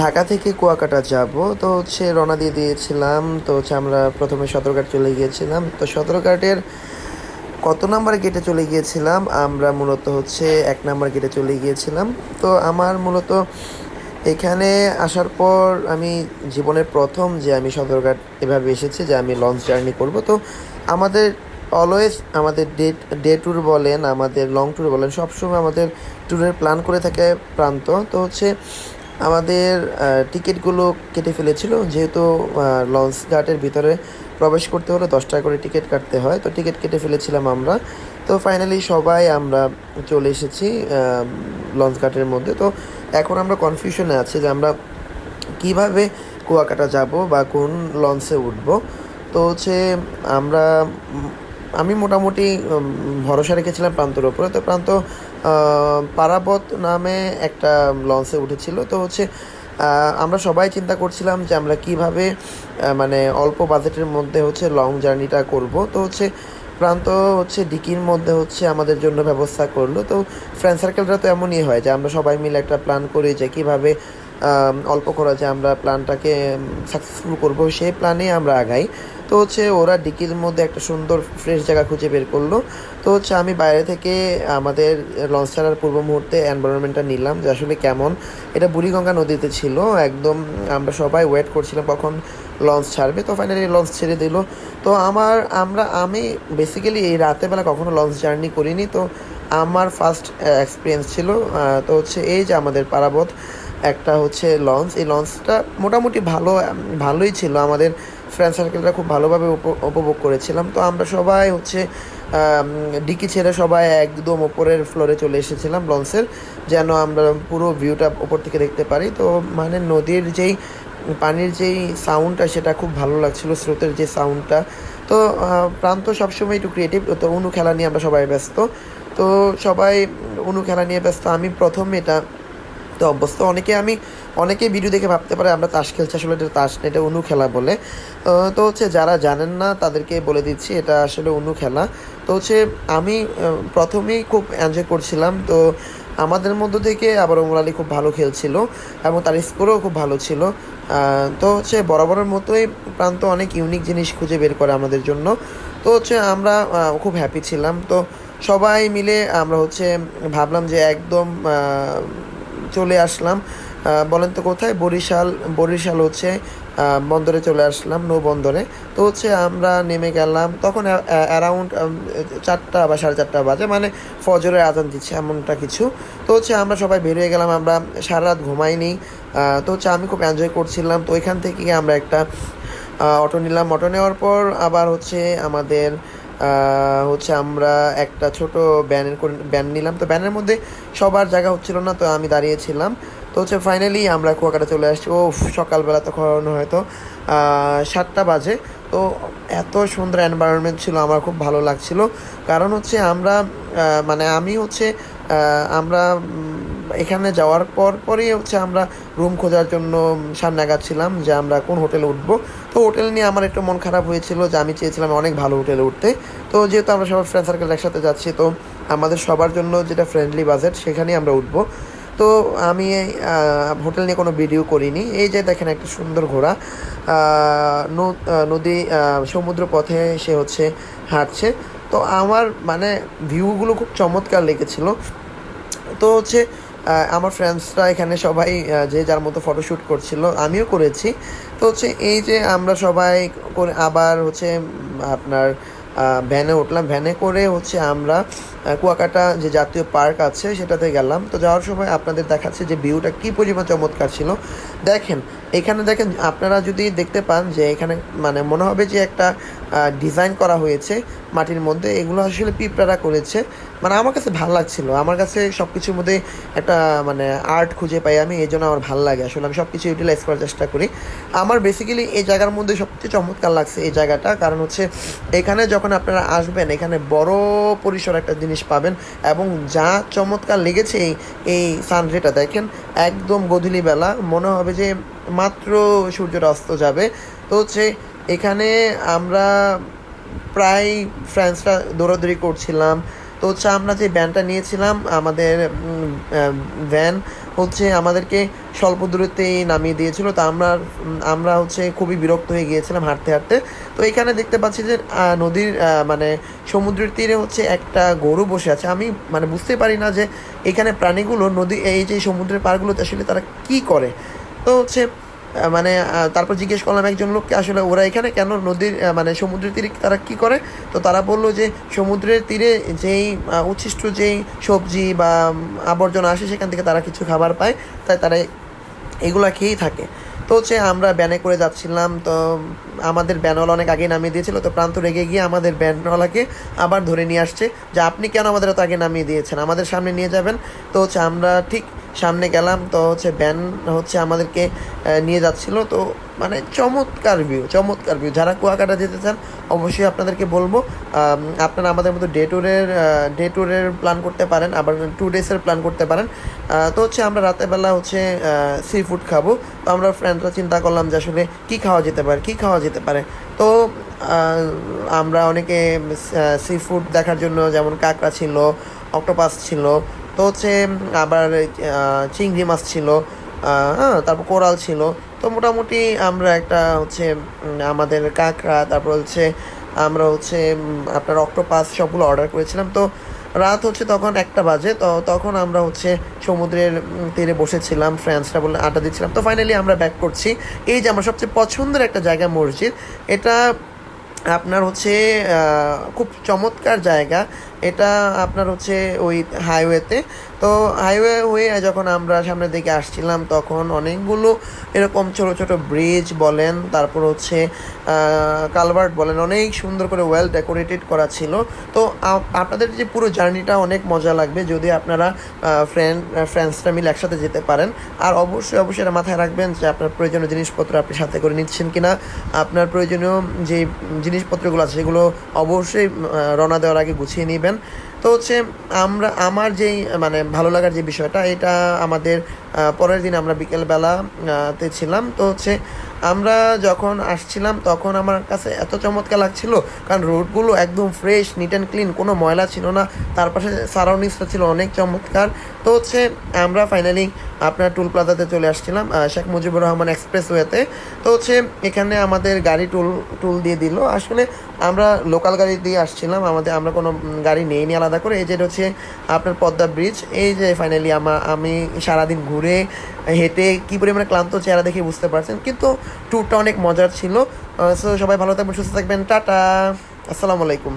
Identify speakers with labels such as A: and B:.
A: ঢাকা থেকে কুয়াকাটা যাব। তো হচ্ছে রওনা দিয়ে দিয়েছিলাম। তো হচ্ছে আমরা প্রথমে সদরঘাট চলে গিয়েছিলাম। তো সদরঘাটের কত নাম্বার গেটে চলে গিয়েছিলাম? আমরা মূলত হচ্ছে এক নাম্বার গেটে চলে গিয়েছিলাম। তো আমার মূলত এখানে আসার পর আমি জীবনের প্রথম যে আমি সদরঘাট এভাবে এসেছি যে আমি লঞ্চ জার্নি করব। তো আমাদের অলওয়েজ আমাদের ডে ডে ট্যুর বলেন, আমাদের লং ট্যুর বলেন, সবসময় আমাদের ট্যুরের প্ল্যান করে থাকে প্রান্ত। তো হচ্ছে আমাদের টিকিটগুলো কেটে ফেলেছিল। যেহেতু লঞ্চ ঘাটের ভিতরে প্রবেশ করতে হলে দশ টাকা করে টিকিট কাটতে হয়। তো টিকিট কেটে ফেলেছিলাম আমরা। তো ফাইনালি সবাই আমরা চলে এসেছি লঞ্চ ঘাটের মধ্যে। তো এখন আমরা কনফিউশনে আছি যে আমরা কীভাবে কুয়াকাটা যাব বা কোন লঞ্চে উঠব। তো হচ্ছে আমরা, আমি মোটামুটি ভরসা রেখেছিলাম প্রান্তর ওপরে তো প্রান্ত পারাবত নামে একটা লঞ্চে উঠেছিল। তো হচ্ছে আমরা সবাই চিন্তা করছিলাম যে আমরা কীভাবে মানে অল্প বাজেটের মধ্যে হচ্ছে লং জার্নিটা করব। তো হচ্ছে, প্রান্ত হচ্ছে ডিকির মধ্যে হচ্ছে আমাদের জন্য ব্যবস্থা করল। তো ফ্রেন্ড সার্কেলটা তো এমনই হয় যে আমরা সবাই মিলে একটা প্ল্যান করি যে কীভাবে অল্প খরচে আমরা প্ল্যানটাকে সাকসেসফুল করব। সেই প্ল্যানে আমরা আগাই। তো হচ্ছে ওরা ডিকির মধ্যে একটা সুন্দর ফ্রেশ জায়গা খুঁজে বের করল। তো হচ্ছে আমি বাইরে থেকে আমাদের লঞ্চ ছাড়ার পূর্ব মুহূর্তে এনভায়রনমেন্টটা নিলাম যে আসলে কেমন। এটা বুড়িগঙ্গা নদীতে ছিল, একদম আমরা সবাই ওয়েট করছিলাম কখন লঞ্চ ছাড়বে, তো ফাইনালি লঞ্চ ছেড়ে দিল। তো আমার, আমরা, আমি বেসিক্যালি এই রাতের বেলা কখনো লঞ্চ জার্নি করিনি, তো আমার ফার্স্ট এক্সপিরিয়েন্স ছিল তো হচ্ছে এই যে আমাদের পারাবত একটা হচ্ছে লঞ্চ এই লঞ্চটা মোটামুটি ভালো, ভালোই ছিল আমাদের। ফ্রেন্ড সার্কেলটা খুব ভালোভাবে উপ- উপভোগ করেছিলাম। তো আমরা সবাই হচ্ছে ডিকি ছেড়ে সবাই একদম ওপরের ফ্লোরে চলে এসেছিলাম লঞ্চের যেন আমরা পুরো ভিউটা ওপর থেকে দেখতে পারি। তো মানে নদীর যেই, পানির যেই সাউন্ডটা সেটা খুব ভালো লাগছিল, স্রোতের যে সাউন্ডটা তো প্রান্ত সবসময় একটু ক্রিয়েটিভ তো অনু খেলা নিয়ে আমরা সবাই ব্যস্ত। তো সবাই অনু খেলা নিয়ে ব্যস্ত। আমি প্রথম এটা, তো অভ্যস্ত। অনেকে আমি অনেকে ভিডিও দেখে ভাবতে পারে আমরা তাস খেলছি, আসলে এটা তাস এটা অনু খেলা বলে। তো হচ্ছে যারা জানেন না, তাদেরকে বলে দিচ্ছি, এটা আসলে অনু খেলা। তো হচ্ছে আমি প্রথমেই খুব এনজয় করছিলাম, তো আমাদের মধ্য থেকে আবার ওমর আলী খুব ভালো খেলছিল এবং তার স্কোরও খুব ভালো ছিল। তো হচ্ছে বরাবরের মতোই প্রান্ত অনেক ইউনিক জিনিস খুঁজে বের করে আমাদের জন্য। তো হচ্ছে আমরা খুব হ্যাপি ছিলাম। তো সবাই মিলে আমরা হচ্ছে ভাবলাম যে একদম চলে আসলাম। বলেন তো কোথায়? বরিশাল বরিশাল হচ্ছে বন্দরে চলে আসলাম, নৌ বন্দরে। তো হচ্ছে আমরা নেমে গেলাম, তখন অ্যারাউন্ড চারটা বা সাড়ে চারটা বাজে মানে ফজরের আজান দিচ্ছে এমনটা কিছু। তো হচ্ছে আমরা সবাই বেরিয়ে গেলাম, আমরা সারা রাত ঘুমাইনি। তো হচ্ছে আমি খুব এনজয় করছিলাম, তো ওইখান থেকে আমরা একটা অটো নিলাম। অটো নেওয়ার পর আবার হচ্ছে আমাদের হচ্ছে আমরা একটা ছোট ব্যানের ব্যান নিলাম। তো ব্যানের মধ্যে সবার জায়গা হচ্ছিল না, তো আমি দাঁড়িয়েছিলাম তো হচ্ছে ফাইনালি আমরা কুয়াকাটা চলে আসছি। ও সকালবেলা তখন হয়তো সাতটা বাজে। তো এত সুন্দর এনভায়রনমেন্ট ছিল, আমার খুব ভালো লাগছিল। কারণ হচ্ছে আমরা মানে আমি হচ্ছে আমরা এখানে যাওয়ার পর পরই হচ্ছে আমরা রুম খোঁজার জন্য সামনে যে আমরা কোন হোটেলে উঠব। তো হোটেল নিয়ে আমার একটু মন খারাপ হয়েছিল যে আমি চেয়েছিলাম অনেক ভালো হোটেলে উঠতে। তো যেহেতু আমরা সবাই ফ্রেন্ড সার্কেল একসাথে যাচ্ছি, তো আমাদের সবার জন্য যেটা ফ্রেন্ডলি বাজেট সেখানেই আমরা উঠবো। তো আমি হোটেল নিয়ে কোনো ভিডিও করিনি। এই যে দেখেন একটা সুন্দর ঘোড়া। নদী সমুদ্র পথে সে হচ্ছে হাঁটছে। তো আমার মানে ভিউগুলো খুব চমৎকার লেগেছিল। তো হচ্ছে আমার ফ্রেন্ডসরা এখানে সবাই যে যার মতো ফটোশ্যুট করছিল, আমিও করেছি। তো হচ্ছে এই যে আমরা সবাই করে আবার হচ্ছে আপনার ভ্যানে উঠলাম। ভ্যানে করে হচ্ছে আমরা কুয়াকাটা যে জাতীয় পার্ক আছে সেটাতে গেলাম। তো যাওয়ার সময় আপনাদের দেখাচ্ছে যে ভিউটা কী পরিমাণ চমৎকার ছিল। দেখেন, এখানে দেখেন, আপনারা যদি দেখতে পান যে এখানে মানে মনে হবে যে একটা ডিজাইন করা হয়েছে। মাটির মধ্যে, এগুলো আসলে পিঁপড়ারা করেছে। মানে আমার কাছে ভালো লাগছিল। আমার কাছে সব কিছুর মধ্যে একটা মানে আর্ট খুঁজে পাই আমি, এই জন্য আমার ভালো লাগে। আসলে আমি সব কিছু ইউটিলাইজ করার চেষ্টা করি। আমার বেসিক্যালি এই জায়গার মধ্যে সবচেয়ে চমৎকার লাগছে এই জায়গাটা। কারণ হচ্ছে, এখানে যখন আপনারা আসবেন, এখানে বড় পরিসর একটা জিনিস পাবেন এবং যা চমৎকার লেগেছে এই এই সানরেটা দেখেন, একদম গধূলি বেলা। মনে হবে যে মাত্র সূর্যটা অস্ত যাবে। তো হচ্ছে, এখানে আমরা প্রায় ফ্রেন্ডসরা দৌড়াদৌড়ি করছিলাম। তো হচ্ছে আমরা যে ভ্যানটা নিয়েছিলাম, আমাদের ভ্যান হচ্ছে আমাদেরকে স্বল্প দূরত্বেই নামিয়ে দিয়েছিল। তো আমরা আমরা হচ্ছে খুবই বিরক্ত হয়ে গিয়েছিলাম হাঁটতে হাঁটতে। তো এখানে দেখতে পাচ্ছি যে নদীর মানে সমুদ্রের তীরে হচ্ছে একটা গরু বসে আছে। আমি মানে বুঝতে পারি না যে এখানে প্রাণীগুলো নদী, এই যে সমুদ্রের পাড়গুলোতে আসলে তারা কি করে। তো হচ্ছে মানে তারপর জিজ্ঞেস করলাম একজন লোককে, আসলে ওরা এখানে কেন নদীর মানে সমুদ্রের তীরে তারা কি করে? তো তারা বলল যে, সমুদ্রের তীরে যেই উচ্ছিষ্ট যেই সবজি বা আবর্জনা আসে, সেখান থেকে তারা কিছু খাবার পায়। তাই তারা এগুলা খেয়েই থাকে। তো হচ্ছে আমরা ব্যানে করে যাচ্ছিলাম, তো, আমাদের ব্যানওয়ালা অনেক আগে নামিয়ে দিয়েছিল, তো প্রান্ত রেগে গিয়ে আমাদের ব্যানওয়ালাকে আবার ধরে নিয়ে আসছে যে, আপনি কেন আমাদের এত আগে নামিয়ে দিয়েছেন? আমাদের সামনে নিয়ে যাবেন। তো হচ্ছে আমরা ঠিক সামনে গেলাম, তো হচ্ছে ব্যান হচ্ছে আমাদেরকে নিয়ে যাচ্ছিল। তো মানে চমৎকার ভিউ চমৎকার ভিউ যারা কুয়াকাটা যেতে চান, অবশ্যই আপনাদেরকে বলব আপনারা আমাদের মতো ডে ট্যুরের ডে ট্যুরের প্ল্যান করতে পারেন, আবার টু ডেজের প্ল্যান করতে পারেন। তো হচ্ছে আমরা রাতেরবেলা হচ্ছে সি ফুড খাব। তো আমরা ফ্রেন্ডরা চিন্তা করলাম যে আসলে কী খাওয়া যেতে পারে, কী খাওয়া যেতে পারে। তো আমরা অনেকে সি ফুড দেখার জন্য যেমন কাঁকড়া ছিল অক্টোপাস ছিল তো হচ্ছে, আবার চিংড়ি মাছ ছিল হ্যাঁ তারপর কোরাল ছিল। তো মোটামুটি আমরা একটা হচ্ছে আমাদের কাঁকড়া, তারপর হচ্ছে আমরা হচ্ছে আপনার অক্টোপাস সবগুলো অর্ডার করেছিলাম। তো রাত হচ্ছে তখন একটা বাজে, তো তখন আমরা হচ্ছে সমুদ্রের তীরে বসেছিলাম, ফ্রেন্ডসরা বলে আড্ডা দিচ্ছিলাম। তো ফাইনালি আমরা ব্যাক করছি। এই যে আমার সবচেয়ে পছন্দের একটা জায়গা মসজিদ, এটা আপনার হচ্ছে খুব চমৎকার জায়গা। এটা আপনার হচ্ছে ওই হাইওয়েতে তো হাইওয়ে হয়ে যখন আমরা সামনের দিকে আসছিলাম, তখন অনেকগুলো এরকম ছোট ছোট ব্রিজ বলেন, তারপর হচ্ছে কালভার্ট বলেন, অনেক সুন্দর করে ওয়েল ডেকোরেটেড করা ছিল। তো আপনাদের যে পুরো জার্নিটা অনেক মজা লাগবে, যদি আপনারা ফ্রেন্ড ফ্রেন্ডসরা মিলে একসাথে যেতে পারেন। আর অবশ্যই অবশ্যই মাথায় রাখবেন যে আপনার প্রয়োজনীয় জিনিসপত্র আপনি সাথে করে নিচ্ছেন কি না আপনার প্রয়োজনীয় যে জিনিসপত্রগুলো আছে, সেগুলো অবশ্যই রওনা দেওয়ার আগে গুছিয়ে নেবেন। one. তো হচ্ছে আমরা আমার যেই মানে ভালো লাগার যে বিষয়টা এটা আমাদের পরের দিন আমরা বিকেলবেলা আহ, তে ছিলাম। তো হচ্ছে আমরা যখন আসছিলাম তখন আমার কাছে এত চমৎকার লাগছিল কারণ রোডগুলো একদম ফ্রেশ নিট অ্যান্ড ক্লিন কোনো ময়লা ছিল না। তার পাশে সারাউন্ডিংসটা ছিল অনেক চমৎকার। তো হচ্ছে আমরা ফাইনালি আপনার টুল প্লাজাতে চলে আসছিলাম শেখ মুজিবুর রহমান এক্সপ্রেসওয়েতে তো হচ্ছে এখানে আমাদের গাড়ি টুল টুল দিয়ে দিল। আসলে আমরা লোকাল গাড়ি দিয়ে আসছিলাম। আমাদের আমরা কোনো গাড়ি নেই নি আলাদা করে, এই যে হচ্ছে আপনার পদ্মা ব্রিজ, এই যে ফাইনালি আমা, আমি সারাদিন ঘুরে হেঁটে কী পরিমাণে ক্লান্ত চেহারা দেখে বুঝতে পারছেন, কিন্তু ট্যুরটা অনেক মজার ছিল। সো সবাই ভালো থাকবেন, সুস্থ থাকবেন, টাটা, আসসালামু আলাইকুম।